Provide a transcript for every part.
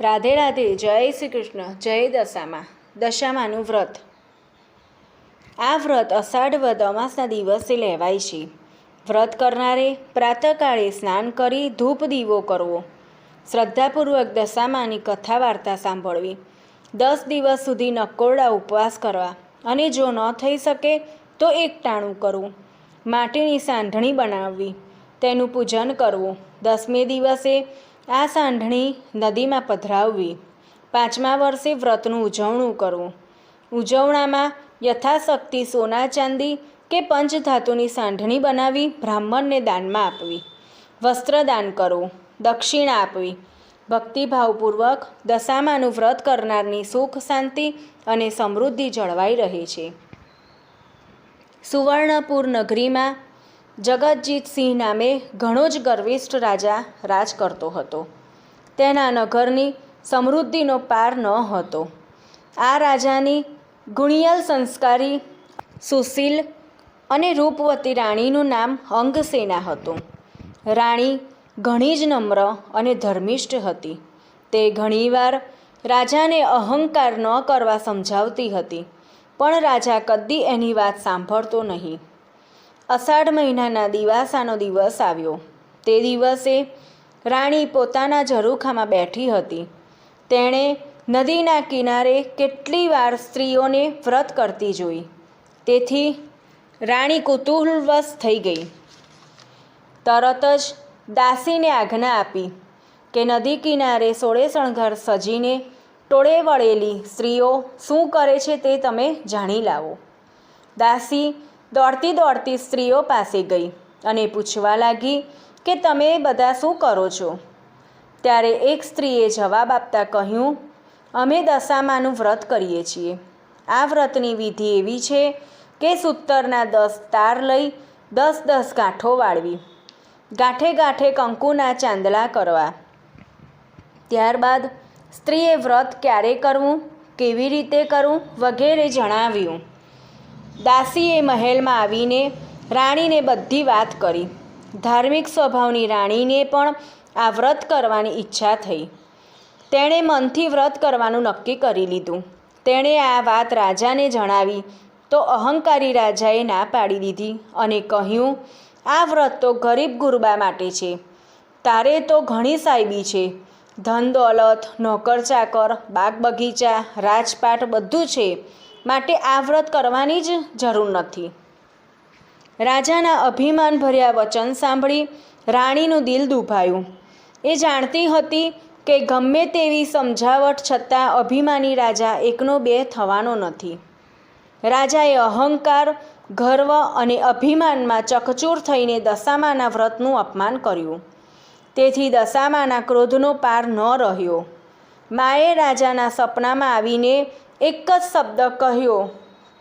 રાધે રાધે, જય શ્રી કૃષ્ણ, જય દશામાં, દશામાનું વ્રત. આ વ્રત અષાઢ વદ અમાસના દિવસે લેવાય છે. વ્રત કરનારે પ્રાતઃકાળે સ્નાન કરી ધૂપ દીવો કરવો. શ્રદ્ધાપૂર્વક દશામાની કથા વાર્તા સાંભળવી. દસ દિવસ સુધી નકોરડા ઉપવાસ કરવા. અને જો ન થઈ શકે, તો એકટાણું કરવું. માટીની સાંઢણી બનાવવી. તેનું પૂજન કરવું. દસમે દિવસે આ સાંઢણી નદીમાં પધરાવવી. પાંચમા વર્ષે વ્રતનું ઉજવણું કરવું. ઉજવણામાં યથાશક્તિ સોના ચાંદી કે પંચધાતુની સાંઢણી બનાવી બ્રાહ્મણને દાનમાં આપવી. વસ્ત્રદાન કરવું, દક્ષિણા આપવી. ભક્તિભાવપૂર્વક દશામાનું વ્રત કરનારની સુખ, શાંતિ અને સમૃદ્ધિ જળવાઈ રહે છે. સુવર્ણપુર નગરીમાં જગતજીતસિંહ નામે ઘણો જ ગર્વિષ્ઠ રાજા રાજ કરતો હતો. તેના નગરની સમૃદ્ધિનો પાર ન હતો. આ રાજાની ગુણિયલ સંસ્કારી સુશીલ અને રૂપવતી રાણીનું નામ અંગસેના હતું. રાણી ઘણી જ નમ્ર અને ધર્મિષ્ઠ હતી. તે ઘણીવાર રાજાને અહંકાર ન કરવા સમજાવતી હતી, પણ રાજા કદી એની વાત સાંભળતો નહીં. અષાઢ મહિનાના દિવાસાનો દિવસ આવ્યો. તે દિવસે રાણી પોતાના ઝરૂખામાં બેઠી હતી. તેણે નદીના કિનારે કેટલી વાર સ્ત્રીઓને વ્રત કરતી જોઈ. તેથી રાણી કુતૂહલવશ થઈ ગઈ. તરત જ દાસીને આજ્ઞા આપી કે નદી કિનારે સોળે શણગાર સજીને ટોળે વળેલી સ્ત્રીઓ શું કરે છે તે તમે જાણી લાવો. દાસી દોડતી દોડતી સ્ત્રીઓ પાસે ગઈ અને પૂછવા લાગી કે તમે બધા શું કરો છો? ત્યારે એક સ્ત્રીએ જવાબ આપતા કહ્યું, અમે દશામાનું વ્રત કરીએ છીએ. આ વ્રતની વિધિ એવી છે કે સૂતરના દસ તાર લઈ દસ દસ ગાંઠો વાળવી. ગાંઠે ગાંઠે કંકુના ચાંદલા કરવા. ત્યારબાદ સ્ત્રીએ વ્રત ક્યારે કરવું, કેવી રીતે કરવું વગેરે જણાવ્યું. દાસીએ મહેલમાં આવીને રાણીને બધી વાત કરી. ધાર્મિક સ્વભાવની રાણીને પણ આ વ્રત કરવાની ઈચ્છા થઈ. તેણે મનથી વ્રત કરવાનું નક્કી કરી લીધું. તેણે આ વાત રાજાને જણાવી તો અહંકારી રાજાએ ના પાડી દીધી અને કહ્યું, આ વ્રત તો ગરીબ ગુરબા માટે છે. તારે તો ઘણી સાહેબી છે. ધન દોલત, નોકર ચાકર, બાગ બગીચા, રાજપાટ બધું છે. માટે આ વ્રત કરવાની જ જરૂર નથી. રાજાના અભિમાનભર્યા વચન સાંભળી રાણીનું દિલ દુભાયું. એ જાણતી હતી કે ગમે તેવી સમજાવટ છતાં અભિમાની રાજા એકનો બે થવાનો નથી. રાજાએ અહંકાર, ગર્વ અને અભિમાનમાં ચકચૂર થઈને દશામાના વ્રતનું અપમાન કર્યું. તેથી દશામાના ક્રોધનો પાર ન રહ્યો. માએ રાજાના સપનામાં આવીને એક જ શબ્દ કહ્યો,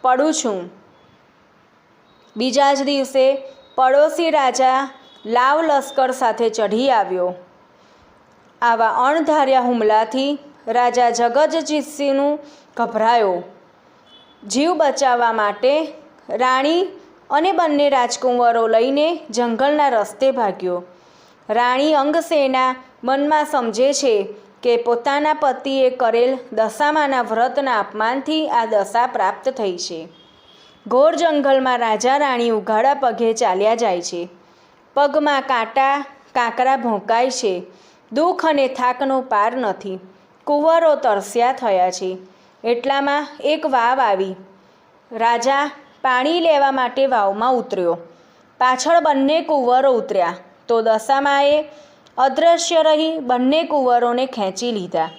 પડું છું. બીજા જ દિવસે પડોશી રાજા લાવ લશ્કર સાથે ચઢી આવ્યો. આવા અણધાર્યા હુમલાથી રાજા જગજજીતસિંહનું ગભરાયો. જીવ બચાવવા માટે રાણી અને બંને રાજકુંવરો લઈને જંગલના રસ્તે ભાગ્યો. રાણી અંગસેના મનમાં સમજે છે કે પોતાના પતિએ કરેલ દશામાના વ્રતના અપમાનથી આ દશા પ્રાપ્ત થઈ છે. ઘોર જંગલમાં રાજા રાણી ઉઘાડા પગે ચાલ્યા જાય છે. પગમાં કાંટા, કાંકરા ભોંકાય છે. દુઃખ અને થાકનો પાર નથી. કુંવરો તરસ્યા થયા છે. એટલામાં એક વાવ આવી. રાજા પાણી લેવા માટે વાવમાં ઉતર્યો. પાછળ બંને કુંવરો ઉતર્યા. તો દશામાએ અદૃશ્ય રહી બંને કુંવરોને ખેંચી લીધા.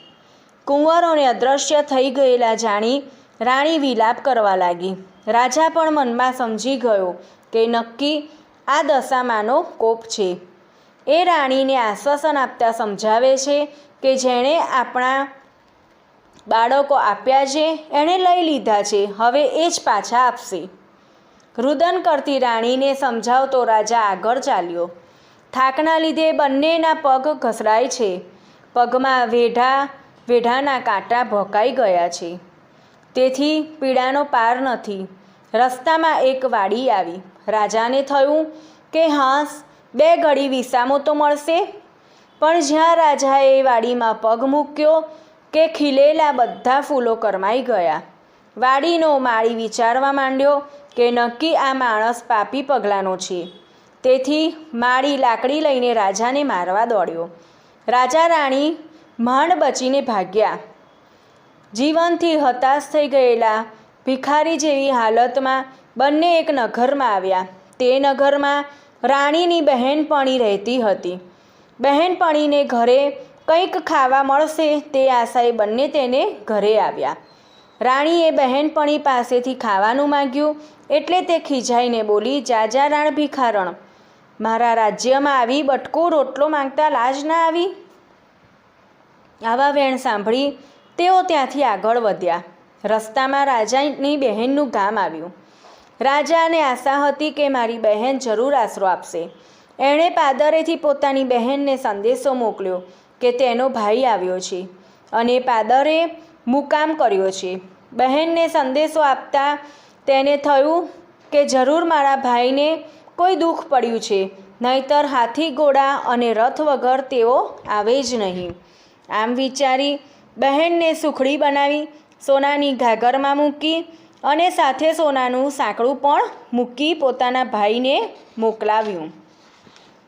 કુંવરોને અદૃશ્ય થઈ ગયેલા જાણી રાણી વિલાપ કરવા લાગી. રાજા પણ મનમાં સમજી ગયો કે નક્કી આ દશામાનો કોપ છે. એ રાણીને આશ્વાસન આપતા સમજાવે છે કે જેણે આપણા બાળકો આપ્યા છે, એણે લઈ લીધા છે, હવે એ જ પાછા આપશે. રુદન કરતી રાણીને સમજાવતો રાજા આગળ ચાલ્યો. થાકના લીધે બંનેના પગ ઘસડાય છે. પગમાં વેઢા, વેઢાના કાંટા ભોકાઈ ગયા છે. તેથી પીડાનો પાર નથી. રસ્તામાં એક વાડી આવી. રાજાને થયું કે, હાંસ, બે ઘડી વિસામો તો મળશે. પણ જ્યાં રાજાએ વાડીમાં પગ મૂક્યો કે ખીલેલા બધા ફૂલો કરમાઈ ગયા. વાડીનો માળી વિચારવા માંડ્યો કે, નક્કી આ માણસ પાપી પગલાંનો છે. તેથી માળી લાકડી લઈને રાજાને મારવા દોડ્યો. રાજા રાણી માંડ બચીને ભાગ્યા. જીવનથી હતાશ થઈ ગયેલા ભિખારી જેવી હાલતમાં બંને એક નગરમાં આવ્યા. તે નગરમાં રાણીની બહેનપણી રહેતી હતી. બહેનપણીને ઘરે કંઈક ખાવા મળશે તે આશાએ બંને તેને ઘરે આવ્યા. રાણીએ બહેનપણી પાસેથી ખાવાનું માંગ્યું એટલે તે ખીજાઈને બોલી, જાજા રાણ ભિખારણ મારા રાજ્યમાં આવી, બટકો, રોટલો માંગતા લાજ ના આવી? આવા વેણ સાંભળી તેઓ ત્યાંથી આગળ વધ્યા. રસ્તામાં રાજાની બહેનનું ગામ આવ્યું. રાજાને આશા હતી કે મારી બહેન જરૂર આશરો આપશે. એણે પાદરેથી પોતાની બહેનને સંદેશો મોકલ્યો કે તેનો ભાઈ આવ્યો છે અને પાદરે મુકામ કર્યો છે. બહેનને સંદેશો આપતા તેને થયું કે જરૂર મારા ભાઈને કોઈ દુઃખ પડ્યું છે. નહીતર હાથી ઘોડા અને રથ વગર તેઓ આવે જ નહીં. આમ વિચારી બહેનને સુખડી બનાવી, સોનાની ઘાઘરમાં મૂકી અને સાથે સોનાનું સાંકળું પણ મૂકી પોતાના ભાઈને મોકલાવ્યું.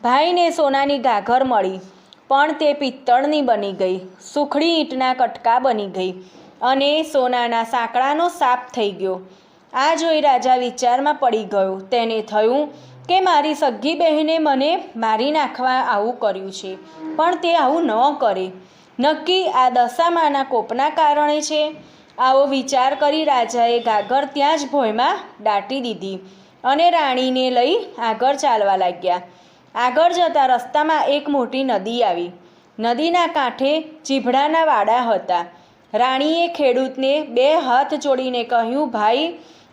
ભાઈને સોનાની ઘાઘર મળી, પણ તે પિત્તળની બની ગઈ, સુખડી ઈંટના કટકા બની ગઈ અને સોનાના સાંકળાનો સાપ થઈ ગયો. આ જોઈ રાજા વિચારમાં પડી ગયો, તેને થયું કે મારી સગ્ગી બહેને મને મારી નાખવા આવું કર્યું છે, પણ તે આવું ન કરે. નક્કી આ દશામાના કોપના કારણે છે. આવો વિચાર કરી રાજાએ ગાગર ત્યાં જ ભોયમાં દાટી દીધી અને રાણીને લઈ આગળ ચાલવા લાગ્યા. આગળ જતા રસ્તામાં એક મોટી નદી આવી. નદીના કાંઠે ચીભડાના વાડા હતા. રાણીએ ખેડૂતને બે હાથ જોડીને કહ્યું, ભાઈ,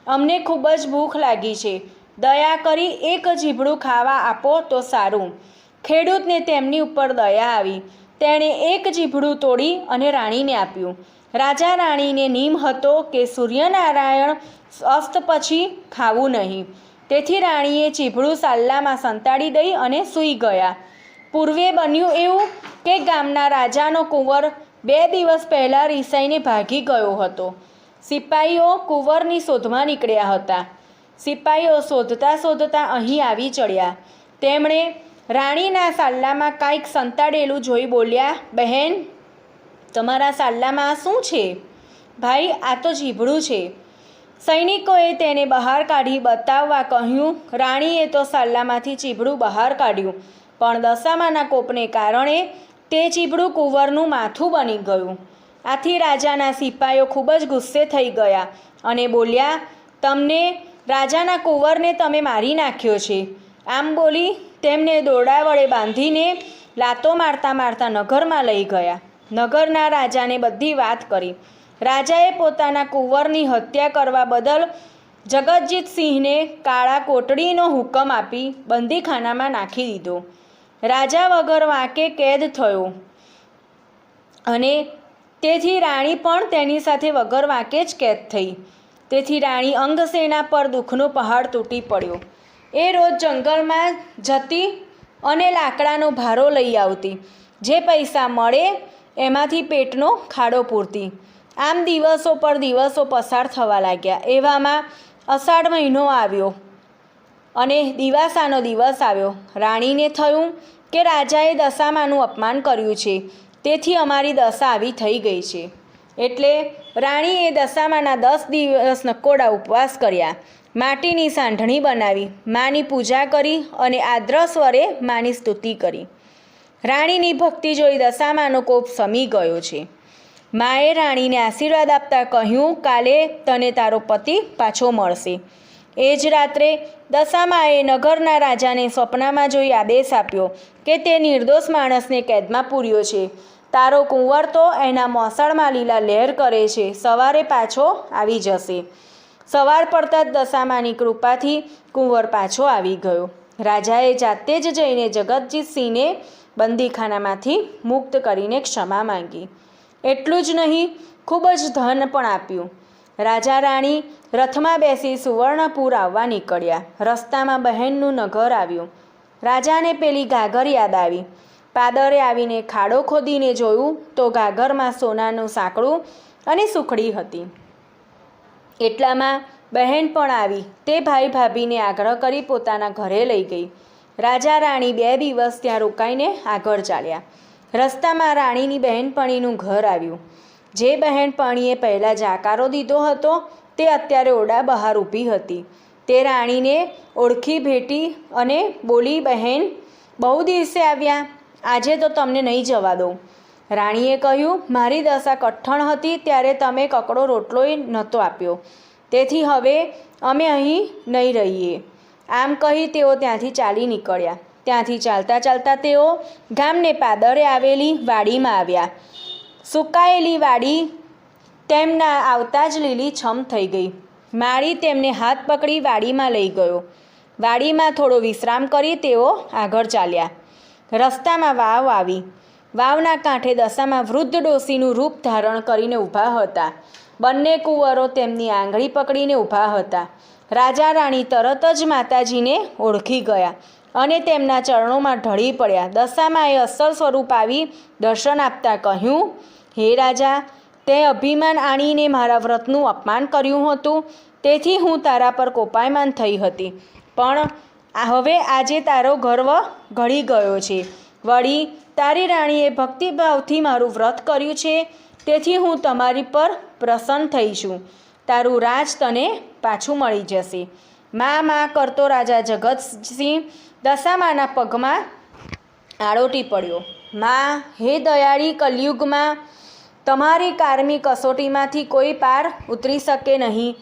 અમને ખૂબ જ ભૂખ લાગી છે. દયા કરી એક જીભડું ખાવા આપો તો સારું. ખેડૂતને તેમની ઉપર દયા આવી. તેણે એક જીભડું તોડી અને રાણીને આપ્યું. રાજા રાણીને નિયમ હતો કે સૂર્યનારાયણ અસ્ત પછી ખાવું નહીં. તેથી રાણીએ ચીભડું સાલ્લામાં સંતાડી દઈ અને સૂઈ ગયા. પૂર્વે બન્યું એવું કે ગામના રાજાનો કુંવર બે દિવસ પહેલાં રિસાઈને ભાગી ગયો હતો. સિપાહીઓ કુંવરની શોધમાં નીકળ્યા હતા. સિપાહીઓ શોધતા શોધતા અહીં આવી ચડ્યા. તેમણે રાણીના સાલ્લામાં કાંઈક સંતાડેલું જોઈ બોલ્યા, બહેન, તમારા સાલ્લામાં શું છે? ભાઈ, આ તો જીભડું છે. સૈનિકોએ તેને બહાર કાઢી બતાવવા કહ્યું, રાણીએ તો સાલ્લામાંથી ચીભડું બહાર કાઢ્યું, પણ દશામાના કોપને કારણે તે ચીભડું કુંવરનું માથું બની ગયું. આથી રાજાના સિપાઈઓ ખૂબ જ ગુસ્સે થઈ ગયા અને બોલ્યા, તમને રાજાના કુંવરને તમે મારી નાખ્યો છે. આમ બોલી તેમને દોરડા વડે બાંધીને લાતો મારતા મારતા નગરમાં લઈ ગયા. નગરના રાજાને બધી વાત કરી. રાજાએ પોતાના કુંવરની હત્યા કરવા બદલ જગતજીતસિંહને કાળા કોટડીનો હુકમ આપી બંદીખાનામાં નાખી દીધો. રાજા વગર વાંકે કેદ થયો. અને તેથી રાણી પણ તેની સાથે વગર વાંકે જ કેદ થઈ. તેથી રાણી અંગસેના પર દુઃખનો પહાડ તૂટી પડ્યો. એ રોજ જંગલમાં જતી અને લાકડાનો ભારો લઈ આવતી. જે પૈસા મળે એમાંથી પેટનો ખાડો પૂરતી. આમ દિવસો પર દિવસો પસાર થવા લાગ્યા. એવામાં અષાઢ મહિનો આવ્યો અને દિવાસાનો દિવસ આવ્યો. રાણીને થયું કે રાજાએ દશામાનું અપમાન કર્યું છે. તેથી અમારી દશા આવી થઈ ગઈ છે. એટલે રાણીએ દશામાના દસ દિવસ નકોડા ઉપવાસ કર્યા. માટીની સાંઢણી બનાવી, માની પૂજા કરી અને આદ્ર સ્વરે માની સ્તુતિ કરી. રાણીની ભક્તિ જોઈ દશામાનો કોપ સમી ગયો છે. માએ રાણીને આશીર્વાદ આપતા કહ્યું, કાલે તને તારો પતિ પાછો મળશે. એ જ રાત્રે દશામાએ નગરના રાજાને સ્વપ્નમાં જોઈ આદેશ આપ્યો કે તે નિર્દોષ માણસને કેદમાં પૂર્યો છે. તારો કુંવર તો એના મોસાળમાં લીલા લહેર કરે છે. સવારે પાછો આવી જશે. સવાર પડતા જ દશામાની કૃપાથી કુંવર પાછો આવી ગયો. રાજાએ જાતે જ જઈને જગતજીતસિંહને બંદીખાનામાંથી મુક્ત કરીને ક્ષમા માંગી. એટલું જ નહીં, ખૂબ જ ધન પણ આપ્યું. રાજા રાણી રથમાં બેસી સુવર્ણપુર આવવા નીકળ્યા. રસ્તામાં બહેનનું નગર આવ્યું. રાજાને પેલી ગાગર યાદ આવી. પાદરે આવીને ખાડો ખોદીને જોયું તો ગાગરમાં સોનાનું સાંકળું અને સુખડી હતી. એટલામાં બહેન પણ આવી. તે ભાઈ ભાભીને આગ્રહ કરી પોતાના ઘરે લઈ ગઈ. રાજા રાણી બે દિવસ ત્યાં રોકાઈને આગળ ચાલ્યા. રસ્તામાં રાણીની બહેનપણીનું ઘર આવ્યું. જે બહેનપણીએ પહેલાં જાકારો દીધો હતો, તે અત્યારે ઓરડા બહાર ઊભી હતી. તે રાણીને ઓળખી, ભેટી અને બોલી, બહેન, બહુ દિવસે આવ્યા. આજે તો તમને નહીં જવા દઉં. રાણીએ કહ્યું, મારી દશા કઠણ હતી ત્યારે તમે કકડો રોટલોય નહોતો આપ્યો. તેથી હવે અમે અહીં નહીં રહીએ. આમ કહી તેઓ ત્યાંથી ચાલી નીકળ્યા. ત્યાંથી ચાલતા ચાલતા તેઓ ગામને પાદરે આવેલી વાડીમાં આવ્યા. સુકાયેલી વાડી તેમના આવતા જ લીલી છમ થઈ ગઈ. માળી તેમને હાથ પકડી વાડીમાં લઈ ગયો. વાડીમાં થોડો વિશ્રામ કરી તેઓ આગળ ચાલ્યા. રસ્તામાં વાવ આવી. વાવના કાંઠે દશામાં વૃદ્ધ ડોસીનું રૂપ ધારણ કરીને ઊભા હતા. બંને કુંવરો તેમની આંગળી પકડીને ઊભા હતા. રાજા રાણી તરત જ માતાજીને ઓળખી ગયા અને તેમના ચરણોમાં ઢળી પડ્યા. દશામાં એ અસલ સ્વરૂપ આવી દર્શન આપતા કહ્યું, હે રાજા, તે અભિમાન આણીને મારા વ્રતનું અપમાન કર્યું હતું. તેથી હું તારા પર કોપાયમાન થઈ હતી. પણ આ હવે આજે તારો ગર્વ ઘડી ગયો છે. વળી, તારી રાણીએ ભક્તિભાવથી મારું વ્રત કર્યું છે, તેથી હું તમારી પર પ્રસન્ન થઈ છું. તારું રાજ તને પાછું મળી જશે. મા મા કરતો રાજા જગતસિંહ દશામાના પગમાં આળોટી પડ્યો. મા, હે દયાળી કલયુગમાં, તમારી કારમી કસોટીમાંથી કોઈ પાર ઉતરી શકે નહીં.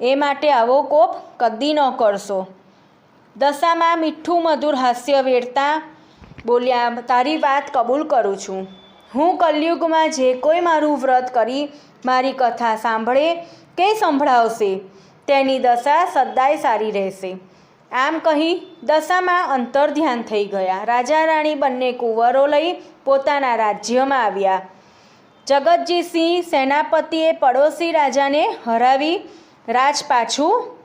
એ માટે આવો કોપ કદી ન કરશો. દશામાં મીઠું મધુર હાસ્ય વેડતા બોલ્યા, તારી વાત કબૂલ કરું છું. હું કલયુગમાં જે કોઈ મારું વ્રત કરી મારી કથા સાંભળે કે સંભળાવશે, તેની દશા સદાય સારી રહેશે. આમ કહી દશામાં અંતર ધ્યાન થઈ ગયા. રાજા રાણી બંને કુંવરો લઈ પોતાના રાજ્યમાં આવ્યા. જગતજીસિંહ સેનાપતિએ પડોશી રાજાને હરાવી રાજ પાછું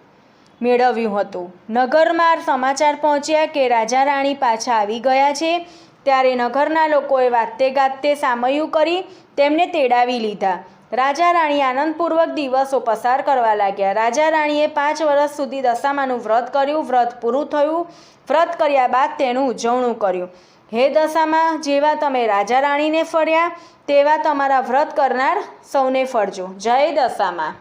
મેળવ્યું હતું. નગરમાં સમાચાર પહોંચ્યા કે રાજા રાણી પાછા આવી ગયા છે, ત્યારે નગરના લોકોએ વાતે ગાતે સામયું કરી તેમને તેડાવી લીધા. રાજા રાણી આનંદપૂર્વક દિવસો પસાર કરવા લાગ્યા. રાજા રાણીએ પાંચ વર્ષ સુધી દશામાનું વ્રત કર્યું. વ્રત પૂરું થયું. વ્રત કર્યા બાદ તેનું ઉજવણું કર્યું. હે દશામાં, જેવા તમે રાજા રાણીને ફર્યા, તેવા તમારા વ્રત કરનાર સૌને ફરજો. જય દશામાં.